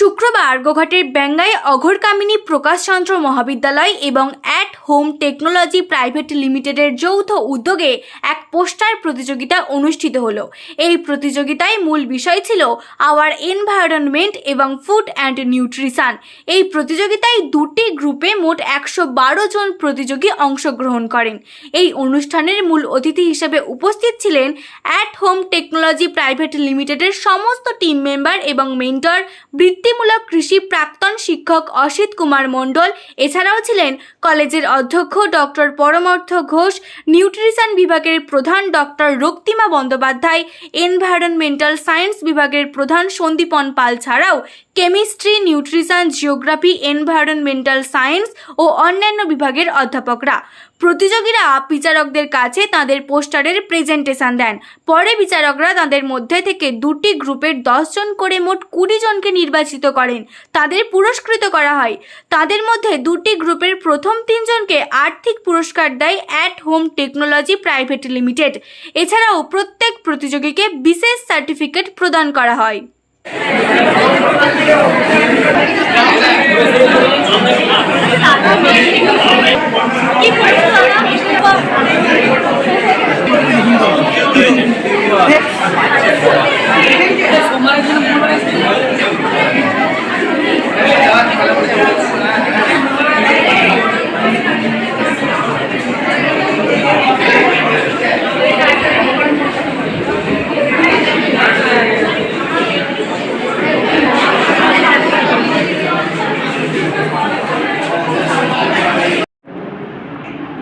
শুক্রবার গোঘাটের বেঙ্গাই অঘরকামিনী প্রকাশচন্দ্র মহাবিদ্যালয় এবং অ্যাট হোম টেকনোলজি প্রাইভেট লিমিটেডের যৌথ উদ্যোগে এক পোস্টার প্রতিযোগিতা অনুষ্ঠিত হলো। এই প্রতিযোগিতায় মূল বিষয় ছিল আওয়ার এনভায়রনমেন্ট এবং ফুড অ্যান্ড নিউট্রিশন এই প্রতিযোগিতায় দুটি গ্রুপে মোট একশো বারো জন প্রতিযোগী অংশগ্রহণ করেন। এই অনুষ্ঠানের মূল অতিথি হিসেবে উপস্থিত ছিলেন অ্যাট হোম টেকনোলজি প্রাইভেট লিমিটেডের সমস্ত টিম মেম্বার এবং মেন্টর বৃত্তিমূলক কৃষি প্রাক্তন শিক্ষক অসিত কুমার মণ্ডল, এছাড়াও ছিলেন কলেজের অধ্যক্ষ ডক্টর পরমার্থ ঘোষ, নিউট্রিশন বিভাগের প্রধান doctor Raktima Bandyopadhyay, environmental science বিভাগের প্রধান সন্দীপন পাল ছাড়াও chemistry, nutrition, geography, environmental science ও অন্যান্য বিভাগের অধ্যাপকরা। প্রতিযোগীরা বিচারকদের কাছে তাদের পোস্টারের প্রেজেন্টেশন দেন। পরে বিচারকরা তাদের মধ্যে থেকে দুটি গ্রুপের জন করে মোট কুড়ি জনকে নির্বাচিত করেন। তাদের পুরস্কৃত করা হয়। তাদের মধ্যে দুটি গ্রুপের প্রথম তিনজনকে আর্থিক পুরস্কার দেয় at home technology private limited. এছাড়াও প্রত্যেক প্রতিযোগীকে বিশেষ সার্টিফিকেট প্রদান করা হয়।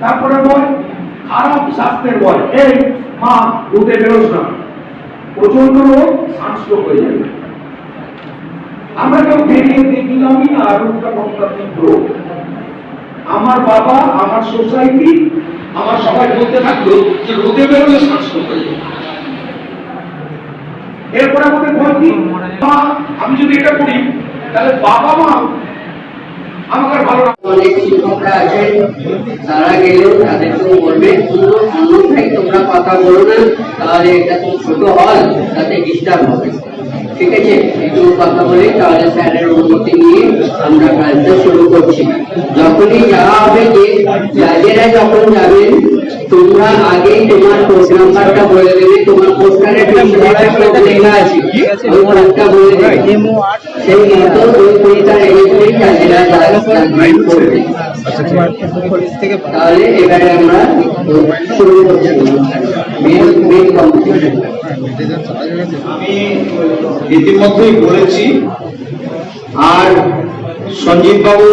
তারপরে বল, খারাপ স্বাস্থ্যের বল। এই, মা রোদে বেরোস না। প্রচণ্ড রোগ শ্বাসরোগ হয়ে যাবে। আমরা কেউ ভেঙে দেখলামই না রোগটা কতটা তীব্র। আমার বাবা, আমার সোসাইটি, আমার সবাই বলতে থাকল যে রোদে বেরোলে শ্বাসরোগ হয়ে যাবে। এরপরে আমাদের ভয় কি? আমি যদি এটা করি, তাহলে বাবা মা আমাকে ভালো অনেক শিক্ষকরা আছেন তারা গেলেও তাদেরকেও বলবে অন্যথায় তোমরা কথা বলো না, তাহলে এটা তো ছোট হল, তাতে ডিস্টার্ব হবে। ঠিক আছে, একটু কথা বলে, তাহলে স্যারের অনুমতি নিয়ে আমরা কাজটা শুরু করছি। যখনই যাওয়া হবে, যে জাজেরা যখন যাবেন তোমরা আগেই তোমার পোস্ট নাম্বারটা বলে দেবে তোমার পোস্টারে লেখা আছে। ওই বলে দেবে। সেই মতো ওই পরীক্ষার এগিয়ে জাজেরা করবে তাহলে এবারে আমরা শুরু করছি। মেন মেন কম্পিটিশন আমি ইতিমধ্যেই বলেছি আর সঞ্জীব বাবু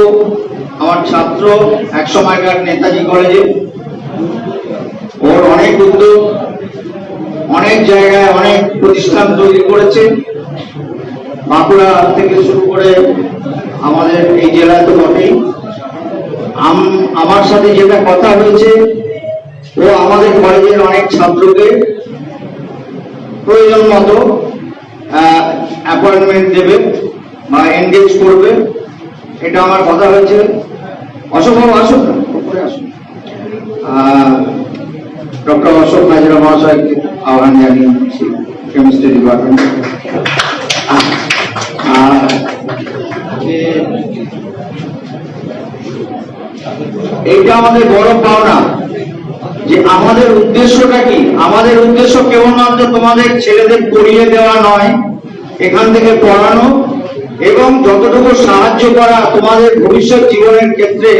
আমার ছাত্র এক সময়কার নেতাজি কলেজে অনেক উদ্যোগ, অনেক জায়গায় অনেক প্রতিষ্ঠান তৈরি করেছে। বাঁকুড়া থেকে শুরু করে আমাদের এই জেলায় তো বটেই। আম- আমার সাথে যেটা কথা হয়েছে, ও আমাদের কলেজের অনেক ছাত্রকে প্রয়োজন মতো অ্যাপয়েন্টমেন্ট দেবে বা এনগেজ করবে। এটা আমার কথা হয়েছে। বাবু আসুন, উপরে আসুন। ডক্টর অশোক হাজরা মহাশয়কে আহ্বান জানিয়েছি কেমিস্ট্রি ডিপার্টমেন্ট। এইটা আমাদের বড় পাওনা, যে আমাদের উদ্দেশ্যটা কি? আমাদের উদ্দেশ্য কেবলমাত্র তোমাদের ছেলেদের পড়িয়ে দেওয়া নয়, এখান থেকে পড়ানো, এবং যতটুকু সাহায্য করা তোমাদের ভবিষ্যৎ জীবনের ক্ষেত্রে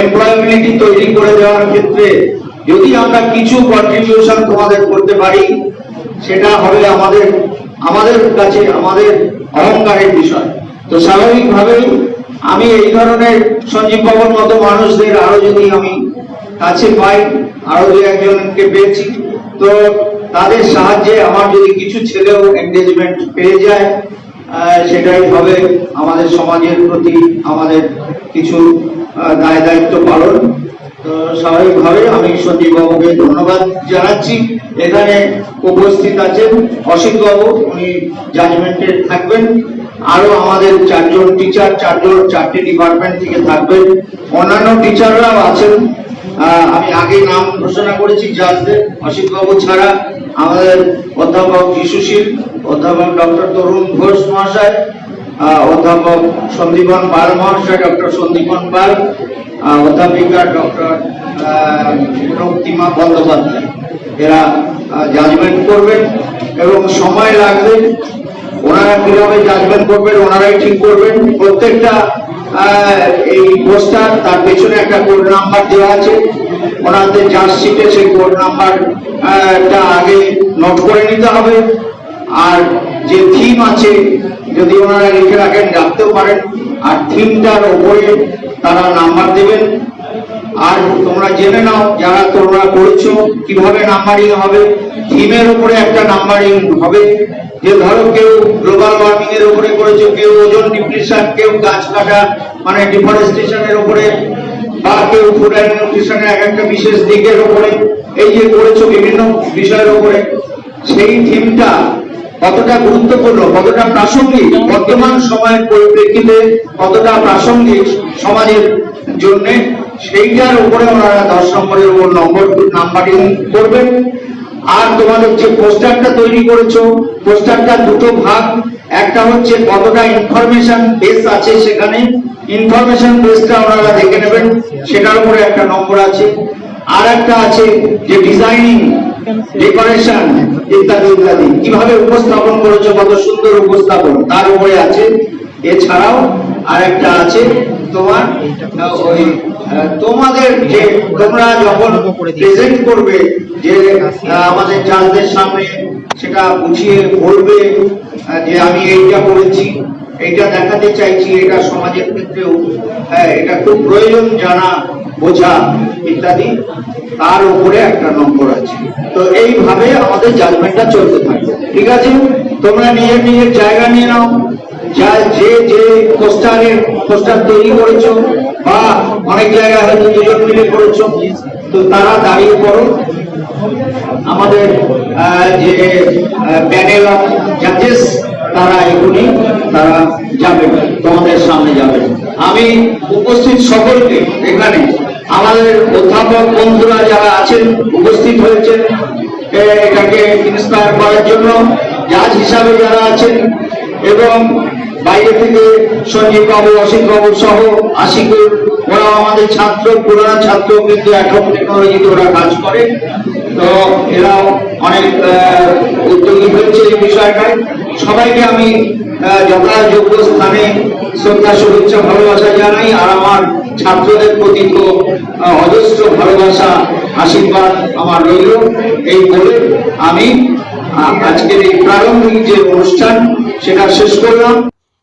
এমপ্লয়াবিলিটি তৈরি করে দেওয়ার ক্ষেত্রে যদি আমরা কিছু কন্ট্রিবিউশন তোমাদের করতে পারি, সেটা হবে আমাদের আমাদের কাছে, আমাদের অহংকারের বিষয়। তো স্বাভাবিকভাবেই আমি এই ধরনের সঞ্জীব বাবুর মতো মানুষদের আরও যদি আমি কাছে পাই, আরও দু একজনকে পেয়েছি, তো তাদের সাহায্যে আমার যদি কিছু ছেলেও এঙ্গেজমেন্ট পেয়ে যায় সেটাই হবে আমাদের সমাজের প্রতি আমাদের কিছু দায় দায়িত্ব পালন। স্বাভাবিকভাবে আমি সঞ্জীব বাবুকে ধন্যবাদ জানাচ্ছি। এখানে উপস্থিত আছেন অসিত বাবু উনি জাজমেন্টে থাকবেন। আরও আমাদের চারজন টিচার চারজন, চারটি ডিপার্টমেন্ট থেকে থাকবেন। অন্যান্য টিচাররাও আছেন। আমি আগে নাম ঘোষণা করেছি জাজদের অসিত বাবু ছাড়া। আমাদের অধ্যাপক যিশুশীল, অধ্যাপক ডক্টর তরুণ ঘোষ মহাশয় অধ্যাপক সন্দীপন পাল, মহাশয় ডক্টর সন্দীপন পাল অধ্যাপিকা ডক্টর রক্তিমা বন্দ্যোপাধ্যায়। এরা জাজমেন্ট করবেন এবং সময় লাগবে ওনারা কীভাবে জাজমেন্ট করবেন, ওনারাই ঠিক করবেন। প্রত্যেকটা এই পোস্টার তার পেছনে একটা কোড নাম্বার দেওয়া আছে। ওনাদের চার্জশিটে সেই কোড নাম্বারটা আগে নোট করে নিতে হবে। আর যে থিম আছে, যদি ওনারা লিখে রাখেন, রাখতেও পারেন। আর থিমটার ওপরে তারা নাম্বার দেবেন। আর তোমরা জেনে নাও, যারা তোমরা করেছ, কীভাবে নাম্বারিং হবে। থিমের উপরে একটা নাম্বারিং হবে। যে ধরো কেউ গ্লোবাল ওয়ার্মিং এর উপরে করেছ, কেউ ওজন ডিপ্রেশন কেউ গাছ কাটা মানে ডিফরেস্টেশনের উপরে, বা কেউ ফুড অ্যান্ড নিউট্রিশনের এক একটা বিশেষ দিকের উপরে। এই যে করেছ বিভিন্ন বিষয়ের উপরে, সেই থিমটা কতটা গুরুত্বপূর্ণ, কতটা প্রাসঙ্গিক, বর্তমান সময়ের পরিপ্রেক্ষিতে কতটা প্রাসঙ্গিক সমাজের জন্য, সেইটার উপরে ওনারা দশ নম্বরের উপর নম্বর নাম্বারিং করবেন। আর তোমাদের যে পোস্টারটা তৈরি করেছ, পোস্টারটা দুটো ভাগ। একটা হচ্ছে কতটা ইনফরমেশন বেস আছে সেখানে। ইনফরমেশন বেসটা ওনারা দেখে নেবেন, সেটার উপরে একটা নম্বর আছে। আর একটা আছে যে ডিজাইনিং ডেকোরেশন ইত্যাদি ইত্যাদি। কীভাবে উপস্থাপন করেছ কত সুন্দর উপস্থাপন। তার উপরে আছে এছাড়াও আর একটা আছে তোমার ওই তোমাদের যে তোমরা যখন প্রেজেন্ট করবে যে আমাদের জাজদের সামনে সেটা বুঝিয়ে বলবে যে আমি এইটা করেছি এইটা দেখাতে চাইছি এটা সমাজের ক্ষেত্রেও হ্যাঁ, এটা খুব প্রয়োজন জানা বোঝা ইত্যাদি, তার উপরে একটা নম্বর আছে। তো এইভাবে আমাদের জাজমেন্টটা চলতে থাকবে ঠিক আছে? তোমরা নিজের নিজের জায়গা নিয়ে নাও। যা, যে যে পোস্টারের পোস্টার তৈরি করেছ বা অনেক জায়গায় হয়তো দুজন মিলে করেছ, তো তারা দাঁড়িয়ে পড়ো। আমাদের যে প্যানেল অফ জাজেস তারা এখনই তারা যাবে, তোমাদের সামনে যাবে। আমি উপস্থিত সকলকে এখানে, আমাদের অধ্যাপক বন্ধুরা যারা আছেন, উপস্থিত হয়েছেন এটাকে ইন্সপায়ার করার জন্য জাজ হিসাবে যারা আছেন, এবং বাইরে থেকে সঞ্জীব বাবু অসিত বাবু সহ আশিকুর ওরা আমাদের ছাত্র, পুরানো ছাত্র, কিন্তু এখন টেকনোলজিতে ওরা কাজ করে। তো এরাও অনেক উদ্যোগী হয়েছে এই বিষয়টায়। সবাইকে আমি যথাযোগ্য স্থানে শ্রদ্ধা, শুভেচ্ছা, ভালোবাসা জানাই আর আমার ছাত্রদের প্রতি তো অজস্র ভালোবাসা, আশীর্বাদ আমার রইল। এই বলে আমি আজকের এই প্রারম্ভিক যে অনুষ্ঠান, সেটা শেষ করলাম।